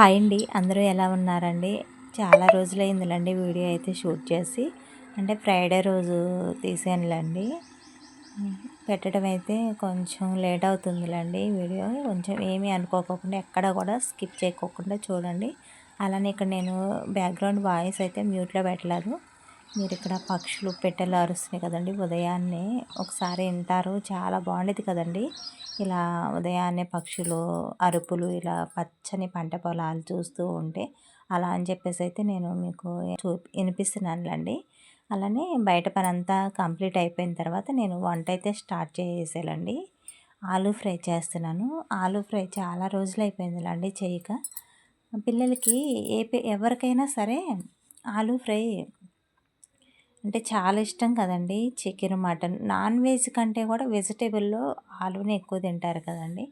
Hi అండి. అందరూ ఎలా ఉన్నారండి? చాలా రోజులైందిలేండి వీడియో అయితే షూట్ చేసి. అంటే ఫ్రైడే రోజు తీసానులేండి. పెట్టడం అయితే కొంచెం లేట్ అవుతుందిలండి వీడియో. కొంచెం ఏమీ అనుకోకుండా ఎక్కడ కూడా స్కిప్ చేయకోకుండా చూడండి. అలానే ఇక్కడ నేను బ్యాక్గ్రౌండ్ వాయిస్ అయితే మ్యూట్లో పెట్టలేదు. మీరు ఇక్కడ పక్షులు పెట్టెలు అరుస్తున్నాయి కదండి. ఉదయాన్నే ఒకసారి వింటారు. చాలా బాగుండేది కదండి. ఇలా ఉదయాన్నే పక్షులు అరుపులు ఇలా పచ్చని పంట పొలాలు చూస్తూ ఉంటే అలా అని చెప్పేసి అయితే నేను మీకు చూ వినిపిస్తున్నానులండి. అలానే బయట పని అంతా కంప్లీట్ అయిపోయిన తర్వాత నేను వంట అయితే స్టార్ట్ చేసేయాలండి. ఆలూ ఫ్రై చేస్తున్నాను. ఆలూ ఫ్రై చాలా రోజులు అయిపోయిందిలండి చేయక. పిల్లలకి ఏ ఎవరికైనా సరే ఆలూ ఫ్రై అంటే చాలా ఇష్టం కదండి చికెన్ మటన్. నాన్ వెజ్ కంటే కూడా వెజిటేబుల్లో ఆలునే ఎక్కువ తింటారు కదండి.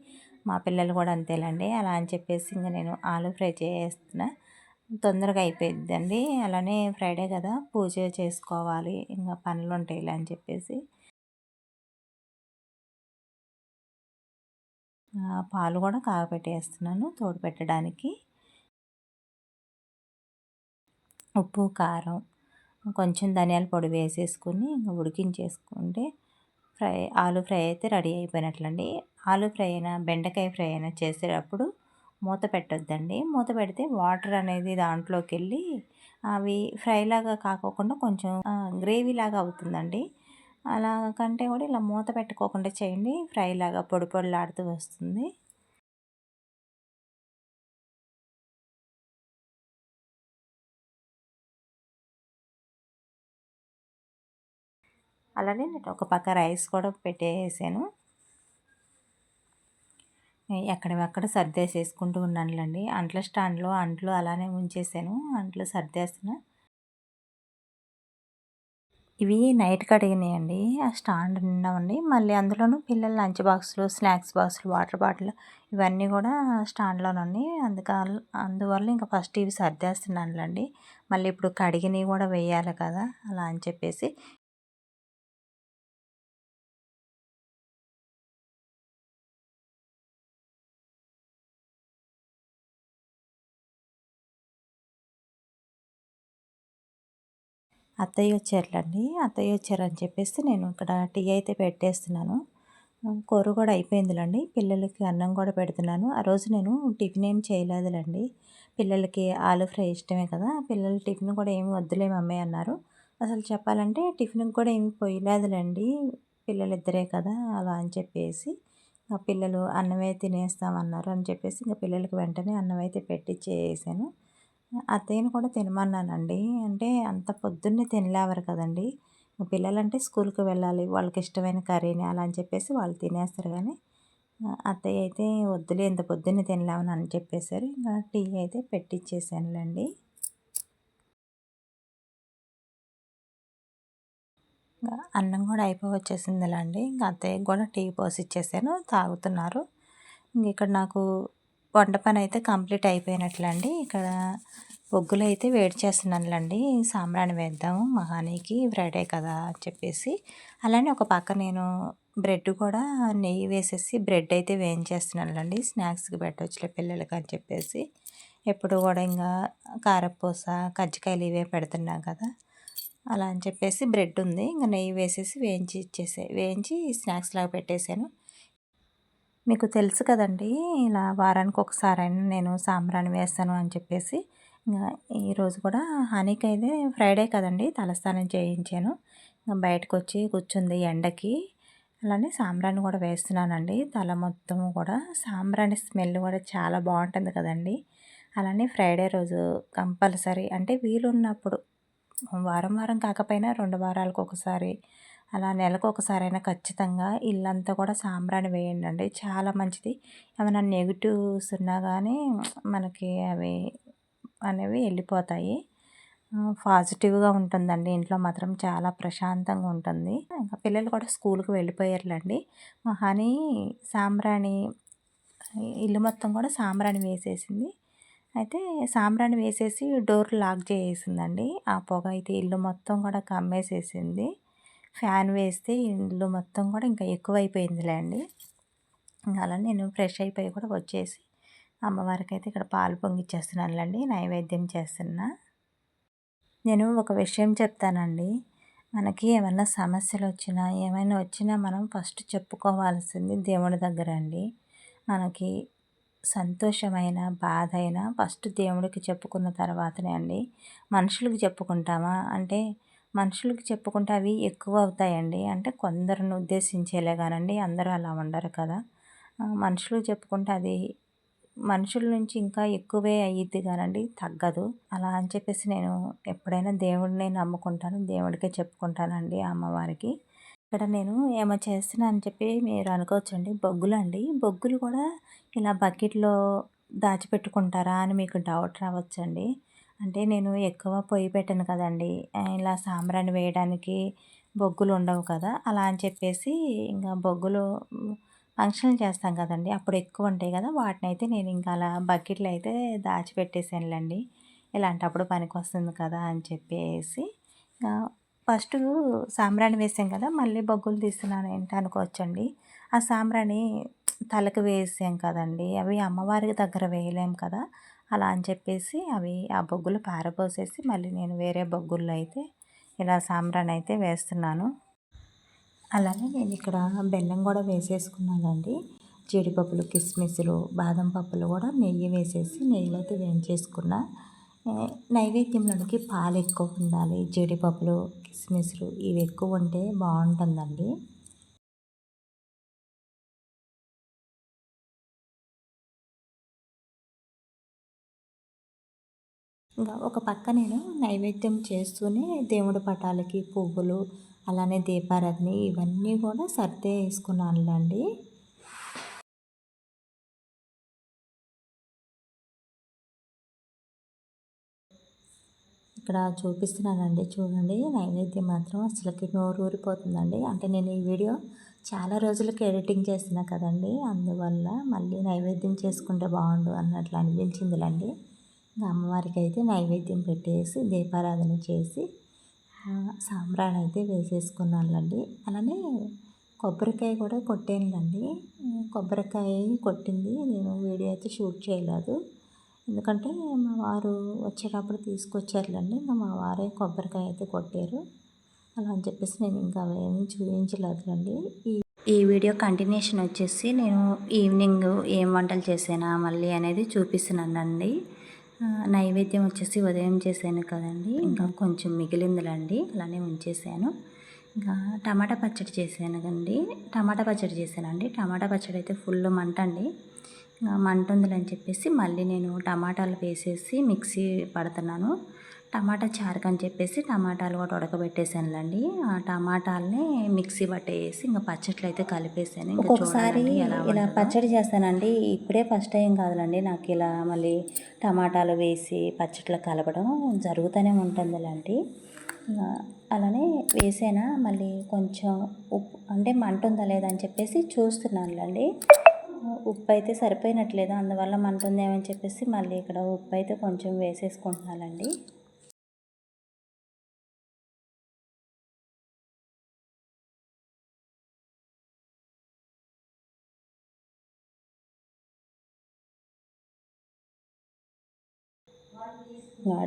మా పిల్లలు కూడా అంతేలండి. అలా అని చెప్పేసి ఇంకా నేను ఆలూ ఫ్రై చేస్తున్నా. తొందరగా అయిపోయిద్దండి. అలానే ఫ్రైడే కదా పూజ చేసుకోవాలి ఇంకా పనులు ఉంటాయి అని చెప్పేసి. పాలు కూడా కాగపెట్టేస్తున్నాను తోడు పెట్టడానికి. ఉప్పు కారం. కొంచెం ధనియాల పొడి వేసేసుకుని ఇంకా ఉడికించేసుకుంటే ఫ్రై ఆలు ఫ్రై అయితే రెడీ అయిపోయినట్లండి. ఆలు ఫ్రై అయినా బెండకాయ ఫ్రై అయినా చేసేటప్పుడు మూత పెట్టొద్దండి. మూత పెడితే వాటర్ అనేది దాంట్లోకి వెళ్ళి అవి ఫ్రై లాగా కాకోకుండా కొంచెం గ్రేవీ లాగా అవుతుందండి. అలా కంటే కూడా ఇలా మూత పెట్టుకోకుండా చేయండి. ఫ్రై లాగా పొడి పొడిలాడుతూ వస్తుంది. అలానే నేను ఒక పక్క రైస్ కూడా పెట్టేసాను ఎక్కడెక్కడ సర్దేసేసుకుంటూ ఉన్నానులేండి. అంట్ల స్టాండ్లో అంట్లు అలానే ఉంచేసాను. అంట్లు సర్దేస్తున్నా. ఇవి నైట్ కడిగినాయండి. ఆ స్టాండ్ నిండామండి మళ్ళీ అందులోనూ పిల్లల లంచ్ బాక్సులు స్నాక్స్ బాక్సులు వాటర్ బాటిల్ ఇవన్నీ కూడా స్టాండ్లోనండి అందుక అందువల్ల ఇంకా ఫస్ట్ ఇవి సర్దేస్తున్నానులేండి. మళ్ళీ ఇప్పుడు కడిగినవి కూడా వేయాలి కదా అలా అని చెప్పేసి అత్తయ్య వచ్చారులండి. అత్తయ్య వచ్చారని చెప్పేసి నేను ఇక్కడ టీ అయితే పెట్టేస్తున్నాను. కూర కూడా అయిపోయిందిలండి. పిల్లలకి అన్నం కూడా పెడుతున్నాను. ఆ రోజు నేను టిఫిన్ ఏం చేయలేదులండి. పిల్లలకి ఆలు ఫ్రై ఇష్టమే కదా. పిల్లల టిఫిన్ కూడా ఏమి వద్దులే మమ్మీ అన్నారు. అసలు చెప్పాలంటే టిఫిన్కి కూడా ఏమి పోయలేదులేండి. పిల్లలిద్దరే కదా అలా అని చెప్పేసి పిల్లలు అన్నమే తినేస్తామన్నారు అని చెప్పేసి ఇంకా పిల్లలకి వెంటనే అన్నం అయితే పెట్టించేసాను అత్తయ్యని కూడా తినమన్నానండి. అంటే అంత పొద్దున్నే తినలేవారు కదండి. పిల్లలంటే స్కూల్కి వెళ్ళాలి వాళ్ళకి ఇష్టమైన కర్రీని అలా అని చెప్పేసి వాళ్ళు తినేస్తారు కానీ అత్తయ్య అయితే వద్దులే ఇంత పొద్దున్నే తినలేమని అని చెప్పేశారు. ఇంకా టీ అయితే పెట్టించేసానులేండి అన్నం కూడా అయిపోయి వచ్చేసిందిలేండి ఇంకా అత్తయ్యకి కూడా టీ పోసి ఇచ్చేసాను తాగుతున్నారు. ఇంక ఇక్కడ నాకు వంట పని అయితే కంప్లీట్ అయిపోయినట్లండి. ఇక్కడ బొగ్గులు అయితే వేడి చేస్తున్నానులేండి. సాంబ్రాణి వేద్దాము మహానీకి ఫ్రైడే కదా అని చెప్పేసి. అలానే ఒక పక్క నేను బ్రెడ్ కూడా నెయ్యి వేసేసి బ్రెడ్ అయితే వేయించేస్తున్నానులండి. స్నాక్స్కి పెట్టవచ్చులే పిల్లలకి అని చెప్పేసి. ఎప్పుడు కూడా ఇంకా కారపూస కజ్జికాయలు ఇవే పెడుతున్నాం కదా. అలా అని చెప్పేసి బ్రెడ్ ఉంది. ఇంకా నెయ్యి వేసేసి వేయించి ఇచ్చేసే వేయించి స్నాక్స్ లాగా పెట్టేశాను. మీకు తెలుసు కదండి ఇలా వారానికి ఒకసారైనా నేను సాంబ్రాణి వేస్తాను అని చెప్పేసి ఇంకా ఈరోజు కూడా హనీకి అయితే ఫ్రైడే కదండి తలస్నానం చేయించాను. బయటకు వచ్చి కూర్చుంది ఎండకి. అలానే సాంబ్రాణి కూడా వేస్తున్నానండి తల మొత్తం కూడా. సాంబ్రాణి స్మెల్ కూడా చాలా బాగుంటుంది కదండి. అలానే ఫ్రైడే రోజు కంపల్సరీ అంటే వీలున్నప్పుడు వారం వారం కాకపోయినా రెండు వారాలకు ఒకసారి అలా నెలకు ఒకసారైనా ఖచ్చితంగా ఇల్లంతా కూడా సాంబ్రాణి వేయండి చాలా మంచిది. ఏమైనా నెగిటివ్స్ ఉన్నా కానీ మనకి అవి అనేవి వెళ్ళిపోతాయి. పాజిటివ్గా ఉంటుందండి. ఇంట్లో మాత్రం చాలా ప్రశాంతంగా ఉంటుంది. ఇంకా పిల్లలు కూడా స్కూల్కి వెళ్ళిపోయారులేండి. మా హనీ సాంబ్రాణి ఇల్లు మొత్తం కూడా సాంబ్రాణి వేసేసింది. అయితే సాంబ్రాణి వేసేసి డోర్ లాక్ చేసేసిందండి. ఆ పొగ అయితే ఇల్లు మొత్తం కూడా కమ్మేసేసింది. ఫ్యాన్ వేస్తే ఇల్లు మొత్తం కూడా ఇంకా ఎక్కువైపోయిందిలే అండి అలా నేను ఫ్రెష్ అయిపోయి కూడా వచ్చేసి అమ్మవారికి అయితే ఇక్కడ పాలు పొంగిచ్చేస్తున్నానులేండి నైవేద్యం చేస్తున్నా. నేను ఒక విషయం చెప్తానండి. మనకి ఏమైనా సమస్యలు వచ్చినా ఏమైనా వచ్చినా మనం ఫస్ట్ చెప్పుకోవాల్సింది దేవుడి దగ్గర అండి. మనకి సంతోషమైన బాధ అయినా ఫస్ట్ దేవుడికి చెప్పుకున్న తర్వాతనే అండి. మనుషులకు చెప్పుకుంటామా? అంటే మనుషులకి చెప్పుకుంటే అవి ఎక్కువ అవుతాయండి. అంటే కొందరిని ఉద్దేశించేలే కానండి. అందరూ అలా ఉండరు కదా. మనుషులు చెప్పుకుంటే అది మనుషుల నుంచి ఇంకా ఎక్కువే అయ్యిద్ది కానండి. తగ్గదు. అలా అని చెప్పేసి నేను ఎప్పుడైనా దేవుడిని నమ్ముకుంటాను. దేవుడికే చెప్పుకుంటానండి అమ్మవారికి. ఇక్కడ నేను ఏమో చేస్తున్నా అని చెప్పి మీరు అనుకోవచ్చండి. బొగ్గులు అండి బొగ్గులు కూడా ఇలా బకెట్లో దాచిపెట్టుకుంటారా అని మీకు డౌట్ రావచ్చండి. అంటే నేను ఎక్కువ పొయ్యి పెట్టాను కదండి. ఇలా సాంబ్రాణి వేయడానికి బొగ్గులు ఉండవు కదా. అలా అని చెప్పేసి ఇంకా బొగ్గులు ఫంక్షన్ చేస్తాం కదండి. అప్పుడు ఎక్కువ ఉంటాయి కదా. వాటిని అయితే నేను ఇంకా అలా బకెట్లో అయితే దాచిపెట్టేసానులేండి. ఇలాంటప్పుడు పనికి వస్తుంది కదా అని చెప్పేసి ఫస్ట్ సాంబ్రాణి వేసాం కదా. మళ్ళీ బొగ్గులు తీస్తున్నాను ఏంటి అనుకోవచ్చండి. ఆ సాంబ్రాణి తలకు వేసాం కదండి. అవి అమ్మవారికి దగ్గర వేయలేం కదా. అలా అని చెప్పేసి అవి ఆ బొగ్గులు పారబోసేసి మళ్ళీ నేను వేరే బొగ్గుల్లో అయితే ఇలా సాంబ్రాన్ అయితే వేస్తున్నాను. అలానే నేను ఇక్కడ బెల్లం కూడా వేసేసుకున్నానండి. జీడిపప్పులు కిస్మిస్లు బాదం పప్పులు కూడా నెయ్యి వేసేసి నెయ్యిలో అయితే వేయించేసుకున్నా నైవేద్యంలోకి పాలు ఎక్కువ ఉండాలి. జీడిపప్పులు కిస్మిస్లు ఇవి ఎక్కువ ఉంటే బాగుంటుందండి. ఇంకా ఒక పక్క నేను నైవేద్యం చేస్తూనే దేవుడి పటాలకి పువ్వులు అలానే దీపారాధన ఇవన్నీ కూడా సర్దే వేసుకున్నానులేండి. ఇక్కడ చూపిస్తున్నానండి చూడండి. నైవేద్యం మాత్రం అసలుకి నోరు ఊరిపోతుందండి. అంటే నేను ఈ వీడియో చాలా రోజులకి ఎడిటింగ్ చేస్తున్నా కదండి. అందువల్ల మళ్ళీ నైవేద్యం చేసుకుంటే బాగుండు అన్నట్లు అనిపించిందిలేండి. అమ్మవారికి అయితే నైవేద్యం పెట్టేసి దీపారాధన చేసి సాంబ్రాణి అయితే వేసేసుకున్నానులండి అలానే కొబ్బరికాయ కూడా కొట్టానులండి. కొబ్బరికాయ కొట్టింది నేను వీడియో అయితే షూట్ చేయలేదు. ఎందుకంటే మా వారు వచ్చేటప్పుడు తీసుకొచ్చారులండి ఇంకా మా వారే కొబ్బరికాయ అయితే కొట్టారు. అలా అని చెప్పేసి నేను ఇంకా అవేమి చూపించలేదులండి. ఈ ఈ వీడియో కంటిన్యూషన్ వచ్చేసి నేను ఈవినింగ్ ఏం వంటలు చేసానా మళ్ళీ అనేది చూపిస్తున్నానండి. నైవేద్యం వచ్చేసి ఉదయం చేశాను కదండి. ఇంకా కొంచెం మిగిలిందిలండి. అలానే ఉంచేసాను ఇంకా టమాటా పచ్చడి చేశాను కండి టమాటా పచ్చడి చేశానండి. టమాటా పచ్చడి అయితే ఫుల్ మంట అండి. మంట ఉందని చెప్పేసి మళ్ళీ నేను టమాటాలు వేసేసి మిక్సీ పడుతున్నాను. టమాటా చారుకు అని చెప్పేసి టమాటాలు కూడా ఉడకబెట్టేసానులేండి. ఆ టమాటాలని మిక్సీ పట్టేసి ఇంకా పచ్చట్లు అయితే కలిపేసాను ఇంకొకసారి ఇలా పచ్చడి చేస్తానండి. ఇప్పుడే ఫస్ట్ టైం కాదులండి. నాకు ఇలా మళ్ళీ టమాటాలు వేసి పచ్చట్లు కలపడం జరుగుతూనే ఉంటుందిలాంటి అలానే వేసానా మళ్ళీ కొంచెం ఉప్పు అంటే మంట ఉందా లేదా అని చెప్పేసి చూస్తున్నానులేండి. ఉప్పు అయితే సరిపోయినట్లేదు అందువల్ల మంట ఉందేమని చెప్పేసి మళ్ళీ ఇక్కడ ఉప్పు అయితే కొంచెం వేసేసుకుంటున్నానండి.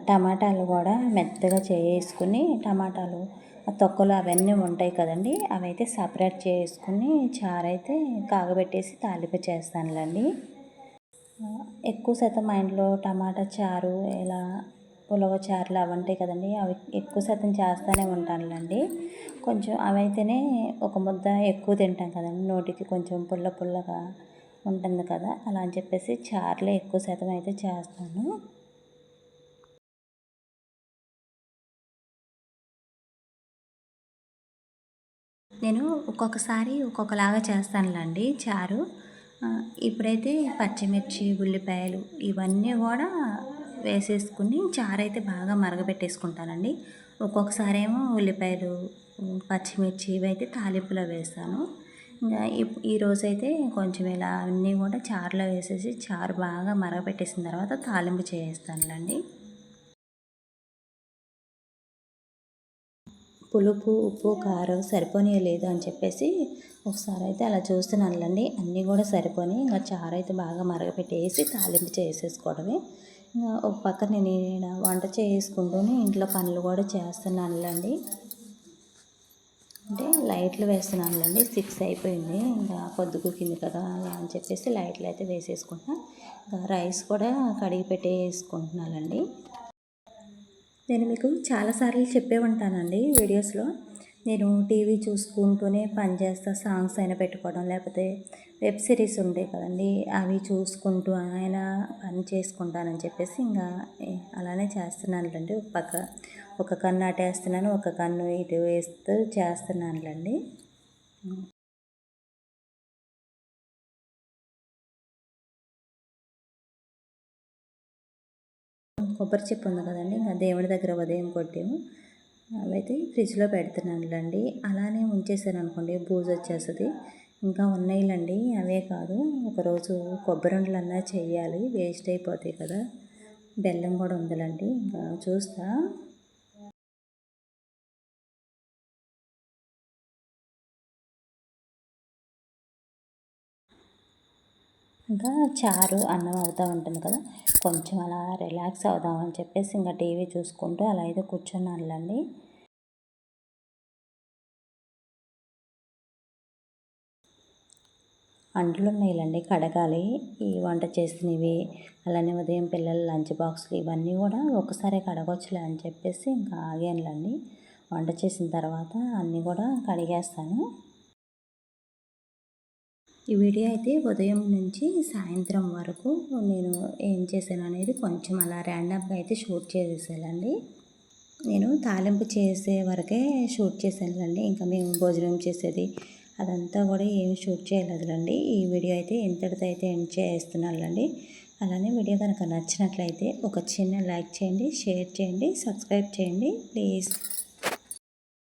టమాటాలు కూడా మెత్తగా చేసుకుని టమాటాలు తొక్కలు అవన్నీ ఉంటాయి కదండి అవైతే సపరేట్ చేసుకుని చారు అయితే కాగబెట్టేసి తాలింపు చేస్తానులేండి. ఎక్కువ శాతం మా ఇంట్లో టమాటా చారు ఇలా పులవ చారులు అవి ఉంటాయి కదండి అవి ఎక్కువ శాతం చేస్తూనే ఉంటానులేండి. కొంచెం అవైతేనే ఒక ముద్ద ఎక్కువ తింటాం కదండి నోటికి కొంచెం పుల్ల పుల్లగా ఉంటుంది కదా అలా అని చెప్పేసి చారులే ఎక్కువ శాతం అయితే చేస్తాను. నేను ఒక్కొక్కసారి ఒక్కొక్కలాగా చేస్తానులేండి చారు. ఇప్పుడైతే పచ్చిమిర్చి ఉల్లిపాయలు ఇవన్నీ కూడా వేసేసుకుని చారు అయితే బాగా మరగబెట్టేసుకుంటానండి. ఒక్కొక్కసారి ఏమో ఉల్లిపాయలు పచ్చిమిర్చి ఇవైతే తాలింపులో వేస్తాను. ఇంకా ఈరోజు అయితే కొంచెం ఇలా అన్నీ కూడా చారులో వేసేసి చారు బాగా మరగపెట్టేసిన తర్వాత తాలింపు చేస్తానులేండి పులుపు ఉప్పు కారం సరిపోనీ లేదు అని చెప్పేసి ఒకసారి అయితే అలా చూస్తున్నానులండి. అన్నీ కూడా సరిపోని ఇంకా చారు అయితే బాగా మరగపెట్టేసి తాలింపు చేసేసుకోవడమే. ఇంకా ఒక పక్క నేను వంట చేసుకుంటూనే ఇంట్లో పనులు కూడా చేస్తున్నానులండి. అంటే లైట్లు వేస్తున్నానులండి సిక్స్ అయిపోయింది. ఇంకా పొద్దుగుకింది కదా అలా అని చెప్పేసి లైట్లు అయితే వేసేసుకుంటున్నాను ఇంకా రైస్ కూడా కడిగి పెట్టేసుకుంటున్నానండి. నేను మీకు చాలాసార్లు చెప్పే ఉంటానండి వీడియోస్లో. నేను టీవీ చూసుకుంటూనే పనిచేస్తా సాంగ్స్ అయినా పెట్టుకోవడం లేకపోతే వెబ్ సిరీస్ ఉంటాయి కదండి అవి చూసుకుంటూ ఆయన పని చేసుకుంటానని చెప్పేసి ఇంకా అలానే చేస్తున్నానులండి. ఒక పక్క ఒక కన్ను అటేస్తున్నాను ఒక కన్ను ఇటు వేస్తూ చేస్తున్నానులేండి. కొబ్బరి చెప్పు ఉంది కదండి ఇంకా దేవుడి దగ్గర ఉదయం కొట్టాము. అవైతే ఫ్రిడ్జ్లో పెడుతున్నానులండి. అలానే ఉంచేసాను అనుకోండి బూజు వచ్చేస్తుంది. ఇంకా ఉన్నాయిలండి అవే కాదు. ఒకరోజు కొబ్బరి ఉండలన్నా చేయాలి వేస్ట్ అయిపోతాయి కదా. బెల్లం కూడా ఉందిలండి ఇంకా చూస్తా. ఇంకా చారు అన్నం అవుతూ ఉంటుంది కదా. కొంచెం అలా రిలాక్స్ అవుదామని చెప్పేసి ఇంకా టీవీ చూసుకుంటూ అలా అయితే కూర్చున్నానులండి. అంట్లు ఉన్నాయిలండి కడగాలి. ఈ వంట చేసినవి అలానే ఉదయం పిల్లల లంచ్ బాక్స్లు ఇవన్నీ కూడా ఒకసారి కడగొచ్చులే అని చెప్పేసి ఇంకా ఆగానులండి. వంట చేసిన తర్వాత అన్నీ కూడా కడిగేస్తాను. ఈ వీడియో అయితే ఉదయం నుంచి సాయంత్రం వరకు నేను ఏం చేశాను అనేది కొంచెం అలా ర్యాండమ్గా అయితే షూట్ చేసేసానండి. నేను తాలింపు చేసే వరకే షూట్ చేశానులేండి. ఇంకా మేము భోజనం చేసేది అదంతా కూడా ఏమి షూట్ చేయలేదులండి. ఈ వీడియో అయితే ఇంతటితో అయితే ఎండ్ చేస్తున్నానండి అలానే వీడియో కనుక నచ్చినట్లయితే ఒక చిన్న లైక్ చేయండి షేర్ చేయండి సబ్స్క్రైబ్ చేయండి. ప్లీజ్